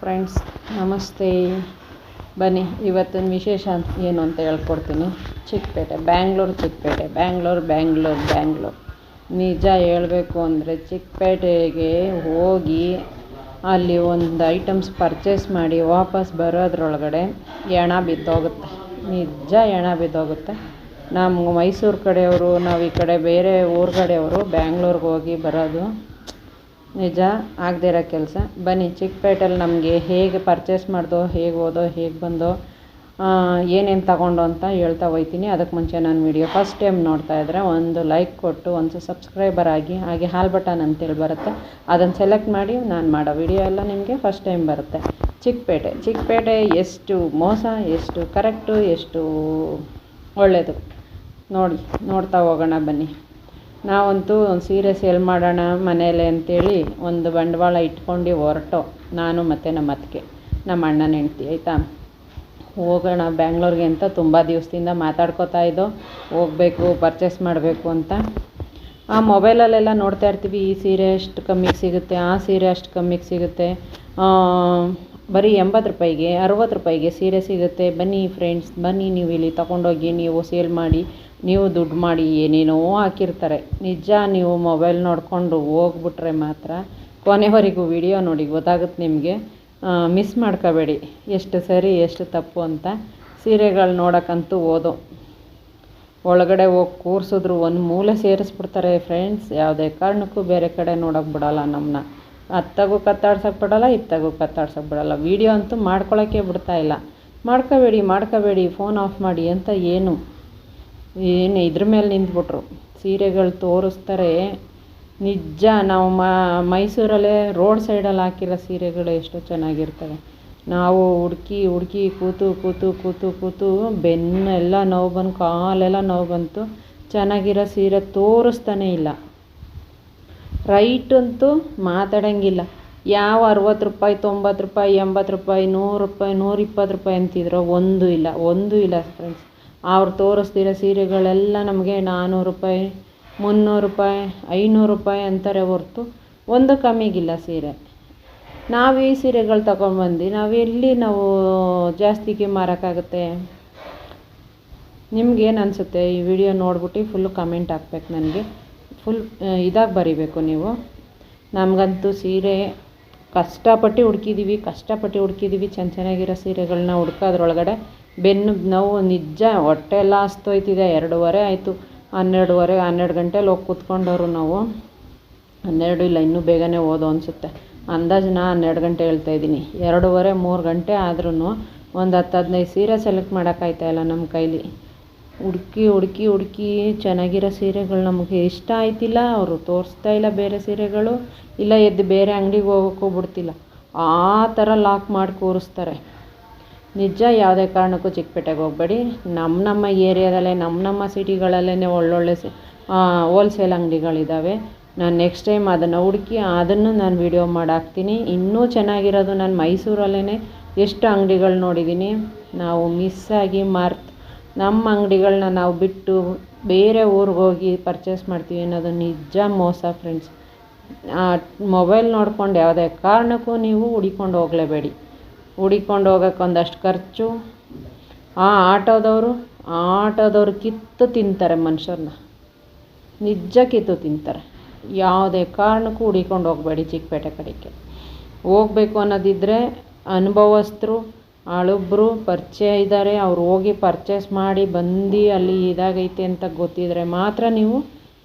Friends ನಮಸ್ತೆ. ಬನ್ನಿ, ಇವತ್ತಿನ ವಿಶೇಷ ಏನು ಅಂತ ಹೇಳ್ಕೊಡ್ತೀನಿ. ಚಿಕ್ಕಪೇಟೆ, ಬ್ಯಾಂಗ್ಳೂರು ಚಿಕ್ಕಪೇಟೆ. ಬ್ಯಾಂಗ್ಳೂರು ಬ್ಯಾಂಗ್ಳೂರು ಬ್ಯಾಂಗ್ಳೂರು. ನಿಜ ಹೇಳಬೇಕು ಅಂದರೆ ಚಿಕ್ಕಪೇಟೆಗೆ ಹೋಗಿ ಅಲ್ಲಿ ಒಂದು ಐಟಮ್ಸ್ ಪರ್ಚೇಸ್ ಮಾಡಿ ವಾಪಸ್ ಬರೋದ್ರೊಳಗಡೆ ಎಣ ಬಿದ್ದೋಗುತ್ತೆ. ನಿಜ ಎಣ ಬಿದ್ದೋಗುತ್ತೆ. ನಮ್ಮ ಮೈಸೂರು ಕಡೆಯವರು, ನಾವು ಈ ಕಡೆ ಬೇರೆ ಊರು ಕಡೆಯವರು ಬ್ಯಾಂಗ್ಳೂರಿಗೆ ಹೋಗಿ ಬರೋದು ನಿಜ, ಆಗದೇ ಇರೋ ಕೆಲಸ. ಬನ್ನಿ ಚಿಕ್ಕಪೇಟೆಯಲ್ಲಿ ನಮಗೆ ಹೇಗೆ ಪರ್ಚೇಸ್ ಮಾಡ್ದೋ, ಹೇಗೆ ಹೋದೋ ಹೇಗೆ ಬಂದೋ ಏನೇನು ತಗೊಂಡು ಅಂತ ಹೇಳ್ತಾ ಹೋಗ್ತೀನಿ ಅದಕ್ಕೆ ಮುಂಚೆ ನಾನು ವಿಡಿಯೋ ಫಸ್ಟ್ ಟೈಮ್ ನೋಡ್ತಾ ಇದ್ದರೆ ಒಂದು ಲೈಕ್ ಕೊಟ್ಟು, ಒಂದು ಸಬ್ಸ್ಕ್ರೈಬರ್ ಆಗಿ, ಹಾಗೆ ಹಾಲ್ ಬಟನ್ ಅಂತೇಳಿ ಬರುತ್ತೆ. ಅದನ್ನು ಸೆಲೆಕ್ಟ್ ಮಾಡಿ ನಾನು ಮಾಡೋ ವಿಡಿಯೋ ಎಲ್ಲ ನಿಮಗೆ ಫಸ್ಟ್ ಟೈಮ್ ಬರುತ್ತೆ. ಚಿಕ್ಕಪೇಟೆ ಚಿಕ್ಕಪೇಟೆ ಎಷ್ಟು ಮೋಸ, ಎಷ್ಟು ಕರೆಕ್ಟು ಎಷ್ಟು ಒಳ್ಳೆಯದು ನೋಡಿ, ನೋಡ್ತಾ ಹೋಗೋಣ ಬನ್ನಿ. ನಾವಂತೂ ಒಂದು ಸೀರೆ ಸೇಲ್ ಮಾಡೋಣ ಮನೇಲೆ ಅಂತೇಳಿ ಒಂದು ಬಂಡವಾಳ ಇಟ್ಕೊಂಡು ಹೊರಟೋ. ನಾನು ಮತ್ತು ನಮ್ಮ ಅತ್ತಿಗೆ, ನಮ್ಮ ಅಣ್ಣನ ಹೆಂಡ್ತಿ, ಆಯಿತಾ? ಹೋಗೋಣ ಬ್ಯಾಂಗ್ಳೂರಿಗೆ ಅಂತ ತುಂಬ ದಿವಸದಿಂದ ಮಾತಾಡ್ಕೊತಾ ಇದ್ದೋ, ಹೋಗಬೇಕು ಪರ್ಚೇಸ್ ಮಾಡಬೇಕು ಅಂತ. ಆ ಮೊಬೈಲಲ್ಲೆಲ್ಲ ನೋಡ್ತಾ ಇರ್ತೀವಿ, ಈ ಸೀರೆ ಅಷ್ಟು ಕಮ್ಮಿಗೆ ಸಿಗುತ್ತೆ, ಆ ಸೀರೆ ಅಷ್ಟು ಕಮ್ಮಿಗೆ ಸಿಗುತ್ತೆ. ಬರೀ ಎಂಬತ್ತು ರೂಪಾಯಿಗೆ, ಅರುವತ್ತು ರೂಪಾಯಿಗೆ ಸೀರೆ ಸಿಗುತ್ತೆ. ಬನ್ನಿ ಫ್ರೆಂಡ್ಸ್ ಬನ್ನಿ ನೀವು ಇಲ್ಲಿ ತೊಗೊಂಡೋಗಿ ನೀವು ಸೇಲ್ ಮಾಡಿ. ನೀವು ದುಡ್ಡು ಮಾಡಿ ಏನೇನೋ ಹಾಕಿರ್ತಾರೆ. ನಿಜ ನೀವು ಮೊಬೈಲ್ ನೋಡಿಕೊಂಡು ಹೋಗ್ಬಿಟ್ರೆ ಮಾತ್ರ ಕೊನೆವರೆಗೂ ವಿಡಿಯೋ ನೋಡಿ, ಗೊತ್ತಾಗುತ್ತೆ ನಿಮಗೆ. ಮಿಸ್ ಮಾಡ್ಕೋಬೇಡಿ. ಎಷ್ಟು ಸರಿ, ಎಷ್ಟು ತಪ್ಪು ಅಂತ ಸೀರೆಗಳು ನೋಡೋಕ್ಕಂತೂ ಓದೋ. ಒಳಗಡೆ ಹೋಗಿ ಕೂರಿಸಿದ್ರು ಒಂದು ಮೂಲೆ ಸೇರಿಸ್ಬಿಡ್ತಾರೆ ಫ್ರೆಂಡ್ಸ್ ಯಾವುದೇ ಕಾರಣಕ್ಕೂ ಬೇರೆ ಕಡೆ ನೋಡೋಕೆ ಬಿಡೋಲ್ಲ ನಮ್ಮನ್ನ ಅತ್ತಾಗೂ ಕತ್ತಾಡ್ಸೋಕೆ ಬಿಡೋಲ್ಲ ಇತ್ತಾಗೂ ಕತ್ತಾಡ್ಸೋಕೆ ಬಿಡೋಲ್ಲ. ವೀಡಿಯೋ ಅಂತೂ ಮಾಡ್ಕೊಳ್ಳೋಕ್ಕೆ ಬಿಡ್ತಾ ಇಲ್ಲ. ಮಾಡ್ಕೋಬೇಡಿ ಮಾಡ್ಕೋಬೇಡಿ ಫೋನ್ ಆಫ್ ಮಾಡಿ ಅಂತ ಏನು? ಏನು ಇದ್ರ ಮೇಲೆ ನಿಂತ್ಬಿಟ್ರು. ಸೀರೆಗಳು ತೋರಿಸ್ತಾರೆ. ನಿಜ ನಾವು ಮೈಸೂರಲ್ಲೇ ರೋಡ್ ಸೈಡಲ್ಲಿ ಹಾಕಿರೋ ಸೀರೆಗಳು ಎಷ್ಟು ಚೆನ್ನಾಗಿರ್ತವೆ. ನಾವು ಹುಡುಕಿ ಹುಡುಕಿ ಕೂತು ಕೂತು ಕೂತು ಕೂತು ಬೆನ್ನೆಲ್ಲ ನೋವು ಬಂದು, ಕಾಲೆಲ್ಲ ನೋವು ಬಂತು. ಚೆನ್ನಾಗಿರೋ ಸೀರೆ ತೋರಿಸ್ತಾನೇ ಇಲ್ಲ. ರೈಟ್ ಅಂತೂ ಮಾತಾಡೋಂಗಿಲ್ಲ. ಯಾವ ಅರುವತ್ತು ರೂಪಾಯಿ ತೊಂಬತ್ತು ರೂಪಾಯಿ ಎಂಬತ್ತು ರೂಪಾಯಿ, ನೂರು ರೂಪಾಯಿ, ನೂರಿಪ್ಪತ್ತು ರೂಪಾಯಿ ಅಂತಿದ್ರೋ, ಒಂದು ಇಲ್ಲ ಒಂದು ಇಲ್ಲ ಫ್ರೆಂಡ್ಸ್ ಅವ್ರು ತೋರಿಸ್ತಿರೋ ಸೀರೆಗಳೆಲ್ಲ ನಮಗೆ ನಾನ್ನೂರು ರೂಪಾಯಿ, ಮುನ್ನೂರು ರೂಪಾಯಿ, ಐನೂರು ರೂಪಾಯಿ ಅಂತಾರೆ ಹೊರತು ಒಂದು ಕಮ್ಮಿಗಿಲ್ಲ ಸೀರೆ. ನಾವು ಈ ಸೀರೆಗಳು ತಗೊಂಡ್ಬಂದು ನಾವು ಎಲ್ಲಿ ನಾವು ಜಾಸ್ತಿಗೆ ಮಾರೋಕ್ಕಾಗುತ್ತೆ? ನಿಮ್ಗೇನು ಅನಿಸುತ್ತೆ? ಈ ವಿಡಿಯೋ ನೋಡ್ಬಿಟ್ಟು ಫುಲ್ಲು ಕಮೆಂಟ್ ಹಾಕ್ಬೇಕು ನನಗೆ. ಫುಲ್ ಇದಾಗಿ ಬರೀಬೇಕು ನೀವು. ನಮಗಂತೂ ಸೀರೆ ಕಷ್ಟಪಟ್ಟು ಹುಡ್ಕಿದ್ದೀವಿ ಕಷ್ಟಪಟ್ಟು ಹುಡ್ಕಿದ್ದೀವಿ ಚೆನ್ನ ಚೆನ್ನಾಗಿರೋ ಸೀರೆಗಳನ್ನ ಹುಡ್ಕೋದ್ರೊಳಗಡೆ ಬೆನ್ನು ನೋವು ನಿಜ ಹೊಟ್ಟೆ ಎಲ್ಲ ಹಸ್ತೋಯ್ತಿದೆ. ಎರಡೂವರೆ ಆಯಿತು. ಹನ್ನೆರಡುವರೆ, ಹನ್ನೆರಡು ಗಂಟೆಲಿ ಹೋಗಿ ಕೂತ್ಕೊಂಡವರು ನಾವು. ಹನ್ನೆರಡು ಇಲ್ಲ, ಇನ್ನೂ ಬೇಗನೆ ಹೋದೋ ಅನಿಸುತ್ತೆ. ಅಂದಾಜು ನಾ ಹನ್ನೆರಡು ಗಂಟೆ ಹೇಳ್ತಾಯಿದ್ದೀನಿ ಎರಡೂವರೆ, ಮೂರು ಗಂಟೆ ಆದ್ರೂ ಒಂದು ಹತ್ತು ಹದಿನೈದು ಸೀರೆ ಸೆಲೆಕ್ಟ್ ಮಾಡೋಕ್ಕಾಯ್ತಾಯಿಲ್ಲ ನಮ್ಮ ಕೈಲಿ. ಹುಡುಕಿ ಹುಡುಕಿ ಹುಡುಕಿ ಚೆನ್ನಾಗಿರೋ ಸೀರೆಗಳು ನಮಗೆ ಇಷ್ಟ ಆಯ್ತಿಲ್ಲ. ಅವರು ತೋರಿಸ್ತಾ ಇಲ್ಲ ಬೇರೆ ಸೀರೆಗಳು. ಇಲ್ಲ ಎದ್ದು ಬೇರೆ ಅಂಗಡಿಗೆ ಹೋಗೋಕ್ಕೂ ಬಿಡ್ತಿಲ್ಲ. ಆ ಥರ ಲಾಕ್ ಮಾಡಿ ಕೂರಿಸ್ತಾರೆ. ನಿಜ ಯಾವುದೇ ಕಾರಣಕ್ಕೂ ಚಿಕ್ಕಪೇಟೆಗೆ ಹೋಗಬೇಡಿ. ನಮ್ಮ ನಮ್ಮ ಏರಿಯಾದಲ್ಲೇ ನಮ್ಮ ನಮ್ಮ ಸಿಟಿಗಳಲ್ಲೇ ಒಳ್ಳೊಳ್ಳೆ ಸಿ ಹೋಲ್ಸೇಲ್ ಅಂಗಡಿಗಳಿದ್ದಾವೆ ನಾನು ನೆಕ್ಸ್ಟ್ ಟೈಮ್ ಅದನ್ನು ಹುಡುಕಿ ಅದನ್ನು ನಾನು ವಿಡಿಯೋ ಮಾಡಾಕ್ತೀನಿ. ಇನ್ನೂ ಚೆನ್ನಾಗಿರೋದು ನಾನು ಮೈಸೂರಲ್ಲೇ ಎಷ್ಟು ಅಂಗಡಿಗಳು ನೋಡಿದ್ದೀನಿ ನಾವು ಮಿಸ್ಸಾಗಿ ಮಾರ್ತ್ ನಮ್ಮ ಅಂಗಡಿಗಳನ್ನ ನಾವು ಬಿಟ್ಟು ಬೇರೆ ಊರಿಗೆ ಹೋಗಿ ಪರ್ಚೇಸ್ ಮಾಡ್ತೀವಿ ಅನ್ನೋದು ನಿಜ ಮೋಸ ಫ್ರೆಂಡ್ಸ್ ಮೊಬೈಲ್ ನೋಡ್ಕೊಂಡು ಯಾವುದೇ ಕಾರಣಕ್ಕೂ ನೀವು ಹುಡಿಕೊಂಡು ಹೋಗಲೇಬೇಡಿ. ಹುಡಿಕೊಂಡು ಹೋಗೋಕೆ ಒಂದಷ್ಟು ಖರ್ಚು. ಆ ಆಟೋದವರು ಆಟೋದವ್ರು ಕಿತ್ತು ತಿಂತಾರೆ ಮನುಷ್ಯರನ್ನ. ನಿಜ ಕಿತ್ತು ತಿಂತಾರೆ. ಯಾವುದೇ ಕಾರಣಕ್ಕೂ ಹುಡಿಕೊಂಡು ಹೋಗಬೇಡಿ ಚಿಕ್ಕಪೇಟೆ ಕಡೆಗೆ. ಹೋಗ್ಬೇಕು ಅನ್ನೋದಿದ್ದರೆ ಅನುಭವಸ್ಥರು ಹಳಬ್ರು ಪರಿಚಯ ಇದ್ದಾರೆ. ಅವ್ರು ಹೋಗಿ ಪರ್ಚೇಸ್ ಮಾಡಿ ಬಂದು ಅಲ್ಲಿ ಇದಾಗೈತೆ ಅಂತ ಗೊತ್ತಿದ್ದರೆ ಮಾತ್ರ ನೀವು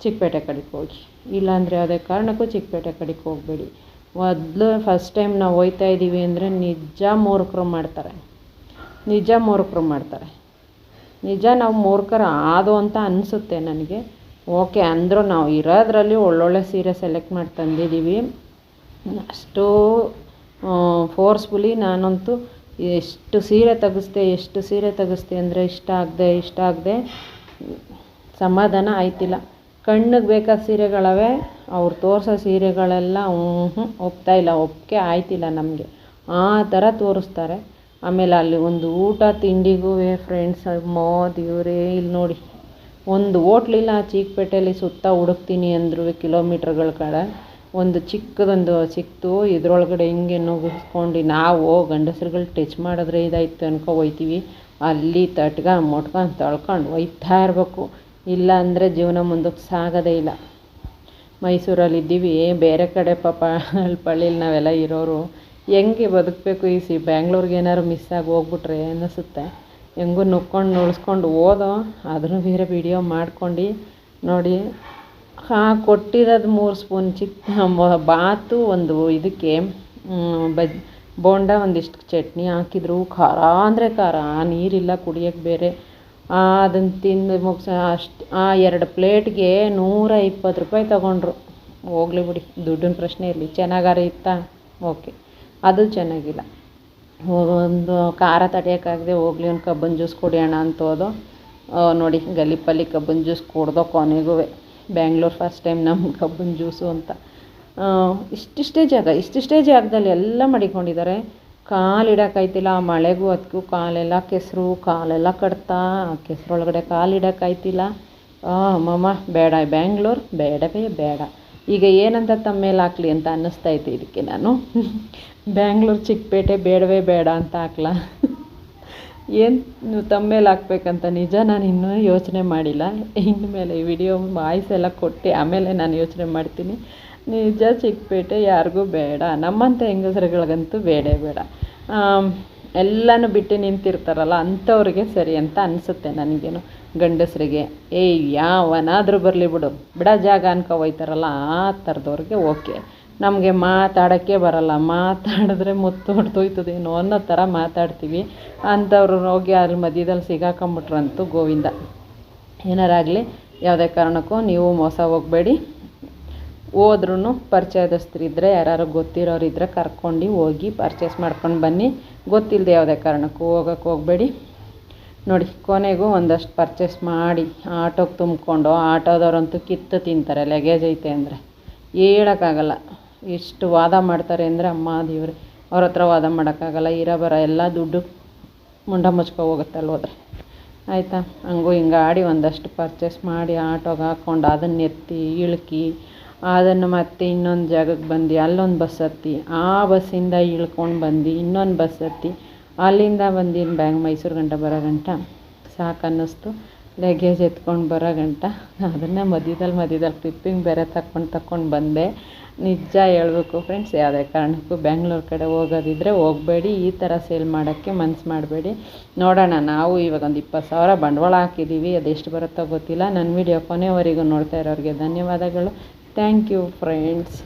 ಚಿಕ್ಕಪೇಟೆ ಕಡೆಗೆ ಹೋಗಿ. ಇಲ್ಲಾಂದರೆ ಯಾವುದೇ ಕಾರಣಕ್ಕೂ ಚಿಕ್ಕಪೇಟೆ ಕಡೆಗೆ ಹೋಗಬೇಡಿ. ಮೊದಲು ಫಸ್ಟ್ ಟೈಮ್ ನಾವು ಹೋಗ್ತಾ ಇದ್ದೀವಿ ಅಂದರೆ ನಿಜ ಮೂರ್ಖರು ಮಾಡ್ತಾರೆ. ನಿಜ ಮೂರ್ಖರು ಮಾಡ್ತಾರೆ. ನಿಜ ನಾವು ಮೂರ್ಖರು ಆದು ಅಂತ ಅನಿಸುತ್ತೆ ನನಗೆ. ಓಕೆ ಅಂದರೂ ನಾವು ಇರೋದ್ರಲ್ಲಿ ಒಳ್ಳೊಳ್ಳೆ ಸೀರೆ ಸೆಲೆಕ್ಟ್ ಮಾಡಿ ತಂದಿದ್ದೀವಿ ಅಷ್ಟು ಫೋರ್ಸ್ಫುಲಿ ನಾನಂತೂ ಎಷ್ಟು ಸೀರೆ ತೆಗೆಸ್ದೆ, ಎಷ್ಟು ಸೀರೆ ತೆಗೆಸ್ದೆ ಅಂದರೆ ಇಷ್ಟ ಆಗದೆ ಇಷ್ಟ ಆಗದೆ, ಸಮಾಧಾನ ಆಯ್ತಿಲ್ಲ. ಕಣ್ಣಿಗೆ ಬೇಕಾದ ಸೀರೆಗಳವೆ, ಅವ್ರು ತೋರಿಸೋ ಸೀರೆಗಳೆಲ್ಲ ಒಪ್ತಾ ಇಲ್ಲ ಒಪ್ಪಿಗೆ ಆಯ್ತಿಲ್ಲ ನಮಗೆ. ಆ ಥರ ತೋರಿಸ್ತಾರೆ. ಆಮೇಲೆ ಅಲ್ಲಿ ಒಂದು ಊಟ ತಿಂಡಿಗೂ ಫ್ರೆಂಡ್ಸ್ ಮೋದ್, ಇವರೇ ಇಲ್ಲಿ ನೋಡಿ. ಒಂದು ಹೋಟ್ಲಿಲ್ಲ ಚೀಕ್ಪೇಟೆಯಲ್ಲಿ ಸುತ್ತ ಹುಡುಕ್ತೀನಿ ಅಂದರೂ ಕಿಲೋಮೀಟ್ರ್ಗಳ ಕಡೆ. ಒಂದು ಚಿಕ್ಕದೊಂದು ಸಿಕ್ತು, ಇದರೊಳಗಡೆ ಹಿಂಗೆ ನುಗ್ಗಿಸ್ಕೊಂಡು, ನಾವು ಗಂಡಸ್ರುಗಳು ಟಚ್ ಮಾಡಿದ್ರೆ ಇದಾಯ್ತು ಅನ್ಕೊ ಹೋಯ್ತೀವಿ. ಅಲ್ಲಿ ತಟ್ಕ ಮುಟ್ಕೊಂಡು, ತಳ್ಕೊಂಡು ಒಯ್ತಾ ಇರಬೇಕು. ಇಲ್ಲ ಅಂದರೆ ಜೀವನ ಮುಂದಕ್ಕೆ ಸಾಗೋದೇ ಇಲ್ಲ. ಮೈಸೂರಲ್ಲಿ ಇದ್ದೀವಿ ಬೇರೆ ಕಡೆ ಪಾಪ ಹಳ್ಳಿ ನಾವೆಲ್ಲ ಇರೋರು. ಹೆಂಗೆ ಬದುಕಬೇಕು ಈ ಸಿ, ಬ್ಯಾಂಗ್ಳೂರ್ಗೆ ಏನಾದ್ರು ಮಿಸ್ ಆಗಿ ಹೋಗ್ಬಿಟ್ರೆ ಅನ್ನಿಸುತ್ತೆ. ಹೆಂಗೂ ನುಕ್ಕೊಂಡು ನುಳ್ಸ್ಕೊಂಡು ಓದೋ ಅದನ್ನು ಬೇರೆ ವಿಡಿಯೋ ಮಾಡ್ಕೊಂಡು ನೋಡಿ. ಹಾಂ, ಕೊಟ್ಟಿರೋದು ಮೂರು ಸ್ಪೂನ್ ಚಿಕ್ಕ ಬಾತು ಒಂದು ಇದಕ್ಕೆ ಬಜ್, ಬೋಂಡ ಒಂದಿಷ್ಟು ಚಟ್ನಿ ಹಾಕಿದ್ರು. ಖಾರ ಅಂದರೆ ಖಾರ ನೀರಿಲ್ಲ ಕುಡಿಯೋಕ್ಕೆ ಬೇರೆ. ಅದನ್ನು ತಿಂದು ಮುಗಿಸ, ಅಷ್ಟು, ಆ ಎರಡು ಪ್ಲೇಟ್ಗೆ ನೂರ ಇಪ್ಪತ್ತು ರೂಪಾಯಿ ತಗೊಂಡ್ರು. ಹೋಗ್ಲಿ ಬಿಡಿ, ದುಡ್ಡಿನ ಪ್ರಶ್ನೆ ಇರಲಿ ಚೆನ್ನಾಗಾರ ಇತ್ತಾ? ಓಕೆ, ಅದು ಚೆನ್ನಾಗಿಲ್ಲ. ಒಂದು ಖಾರ ತಡಿಯೋಕ್ಕಾಗದೆ ಹೋಗ್ಲಿ ಒಂದು ಕಬ್ಬನ್ ಜ್ಯೂಸ್ ಕುಡಿಯೋಣ ಅಂತ ಹೋದೋ. ನೋಡಿ ಗಲಿಪಲ್ಲಿ ಕಬ್ಬನ್ ಜ್ಯೂಸ್ ಕುಡ್ದೋ ಕೊನೆಗೂ ಬ್ಯಾಂಗ್ಳೂರ್ ಫಸ್ಟ್ ಟೈಮ್ ನಮ್ಮ ಕಬ್ಬನ್ ಜ್ಯೂಸು ಅಂತ. ಇಷ್ಟಿಷ್ಟೇ ಜಾಗ, ಇಷ್ಟಿಷ್ಟೇ ಜಾಗದಲ್ಲಿ ಎಲ್ಲ ಮಡಿಕೊಂಡಿದ್ದಾರೆ. ಕಾಲಿಡೋಕ್ಕಾಯ್ತಿಲ್ಲ ಆ ಮಳೆಗೂ ಅದಕ್ಕೂ ಕಾಲೆಲ್ಲ ಕೆಸರು, ಕಾಲೆಲ್ಲ ಕಡ್ತಾ, ಕೆಸರೊಳಗಡೆ ಕಾಲಿಡೋಕ್ಕಾಯ್ತಿಲ್ಲ ಮಮ್ಮ, ಬೇಡ, ಬ್ಯಾಂಗ್ಳೂರು, ಬೇಡವೇ ಬೇಡ. ಈಗ ಏನಂತ ತಮ್ಮ ಮೇಲೆ ಹಾಕ್ಲಿ ಅಂತ ಅನ್ನಿಸ್ತೈತೆ ಇದಕ್ಕೆ ನಾನು. ಬ್ಯಾಂಗ್ಳೂರು, ಚಿಕ್ಕಪೇಟೆ, ಬೇಡವೇ ಬೇಡ ಅಂತ ಹಾಕ್ಲಾ. ಏನು ತಮ್ಮ ಮೇಲೆ ಹಾಕ್ಬೇಕಂತ ನಿಜ, ನಾನು ಇನ್ನೂ ಯೋಚನೆ ಮಾಡಿಲ್ಲ. ಇನ್ಮೇಲೆ ಮೇಲೆ ವಿಡಿಯೋ ವಾಯ್ಸ್ ಎಲ್ಲ ಕೊಟ್ಟು ಆಮೇಲೆ ನಾನು ಯೋಚನೆ ಮಾಡ್ತೀನಿ. ನಿಜ ಚಿಕ್ಕಪೇಟೆ ಯಾರಿಗೂ ಬೇಡ. ನಮ್ಮಂಥ ಹೆಂಗಸ್ರುಗಳಿಗಂತೂ ಬೇಡೇ ಬೇಡ. ಎಲ್ಲನೂ ಬಿಟ್ಟು ನಿಂತಿರ್ತಾರಲ್ಲ, ಅಂಥವ್ರಿಗೆ ಸರಿ ಅಂತ ಅನಿಸುತ್ತೆ ನನಗೇನು. ಗಂಡಸರಿಗೆ, ಏಯ್, ಯಾವನಾದರೂ ಬರಲಿ ಬಿಡು. ಬಿಡ ಜಾಗ ಅನ್ಕೊ ಹೋಯ್ತಾರಲ್ಲ, ಆ ಥರದವ್ರಿಗೆ ಓಕೆ. ನಮಗೆ ಮಾತಾಡೋಕ್ಕೆ ಬರಲ್ಲ. ಮಾತಾಡಿದ್ರೆ ಮುತ್ತು ಹೊಡ್ತೋಯ್ತದೇನೋ ಅನ್ನೋ ಥರ ಮಾತಾಡ್ತೀವಿ. ಅಂಥವ್ರು ಹೋಗಿ ಅಲ್ಲಿ ಮಧ್ಯದಲ್ಲಿ ಸಿಗಾಕೊಂಬಿಟ್ರಂತೂ ಗೋವಿಂದ. ಏನಾರಾಗಲಿ, ಯಾವುದೇ ಕಾರಣಕ್ಕೂ ನೀವು ಮೋಸ ಹೋಗಬೇಡಿ. ಹೋದ್ರೂ ಪರಿಚಯದಸ್ತ್ರಿದ್ದರೆ ಯಾರು ಗೊತ್ತಿರೋರಿದ್ದರೆ ಕರ್ಕೊಂಡು ಹೋಗಿ ಪರ್ಚೇಸ್ ಮಾಡ್ಕೊಂಡು ಬನ್ನಿ. ಗೊತ್ತಿಲ್ಲದೆ ಯಾವುದೇ ಕಾರಣಕ್ಕೂ ಹೋಗೋಕ್ಕೆ ಹೋಗಬೇಡಿ. ನೋಡಿ, ಕೊನೆಗೂ ಒಂದಷ್ಟು ಪರ್ಚೇಸ್ ಮಾಡಿ, ಆಟೋಗೆ ತುಂಬಿಕೊಂಡು, ಆಟೋದವ್ರಂತೂ ಕಿತ್ತು ತಿಂತಾರೆ ಲಗೇಜ್ ಐತೆ ಅಂದರೆ. ಹೇಳೋಕ್ಕಾಗಲ್ಲ. ಎಷ್ಟು ವಾದ ಮಾಡ್ತಾರೆ ಅಂದರೆ, ಅಮ್ಮ ದೇವ್ರೆ, ಅವ್ರ ಹತ್ರ ವಾದ ಮಾಡೋಕ್ಕಾಗಲ್ಲ, ಇರೋ ಬರೋ ಎಲ್ಲ ದುಡ್ಡು ಮುಂಡ ಮುಚ್ಕೊ ಹೋಗುತ್ತೆ ಅಲ್ಲಿ ಹೋದ್ರೆ. ಆಯಿತಾ? ಹಂಗೂ ಹಿಂಗೆ ಆಡಿ ಒಂದಷ್ಟು ಪರ್ಚೇಸ್ ಮಾಡಿ, ಆಟೋಗೆ ಹಾಕ್ಕೊಂಡು ಅದನ್ನ ಎತ್ತಿ, ಇಳ್ಕಿ ಅದನ್ನು ಮತ್ತೆ ಇನ್ನೊಂದು ಜಾಗಕ್ಕೆ ಬಂದು. ಅಲ್ಲೊಂದು ಬಸ್ ಹತ್ತಿ ಆ ಬಸ್ಸಿಂದ ಇಳ್ಕೊಂಡು ಬಂದು. ಇನ್ನೊಂದು ಬಸ್ ಹತ್ತಿ ಅಲ್ಲಿಂದ ಬಂದು ಬ್ಯಾಂಗ್ ಮೈಸೂರು ಗಂಟ ಬರೋ ಗಂಟ. ಸಾಕು ಅನ್ನಿಸ್ತು ಲಗೇಜ್ ಎತ್ಕೊಂಡು ಬರೋ ಗಂಟ. ಅದನ್ನೇ ಮಧ್ಯದಲ್ಲಿ ಮಧ್ಯದಲ್ಲಿ ಟ್ರಿಪ್ಪಿಂಗ್ ಬೇರೆ ತಕ್ಕೊಂಡು ತಕ್ಕೊಂಡು ಬಂದೆ. ನಿಜ ಹೇಳಬೇಕು ಫ್ರೆಂಡ್ಸ್ ಯಾವುದೇ ಕಾರಣಕ್ಕೂ ಬ್ಯಾಂಗ್ಳೂರು ಕಡೆ ಹೋಗೋದಿದ್ರೆ ಹೋಗಬೇಡಿ. ಈ ಥರ ಸೇಲ್ ಮಾಡೋಕ್ಕೆ ಮನ್ಸು ಮಾಡಬೇಡಿ. ನೋಡೋಣ, ನಾವು ಇವಾಗ ಒಂದು ಇಪ್ಪತ್ತು ಸಾವಿರ ಬಂಡವಾಳ ಹಾಕಿದ್ದೀವಿ. ಅದೆಷ್ಟು ಬರುತ್ತೋ ಗೊತ್ತಿಲ್ಲ. ನನ್ನ ವಿಡಿಯೋ ಕೊನೆವರೆಗೂ ನೋಡ್ತಾ ಇರೋರಿಗೆ ಧನ್ಯವಾದಗಳು. Thank you, friends.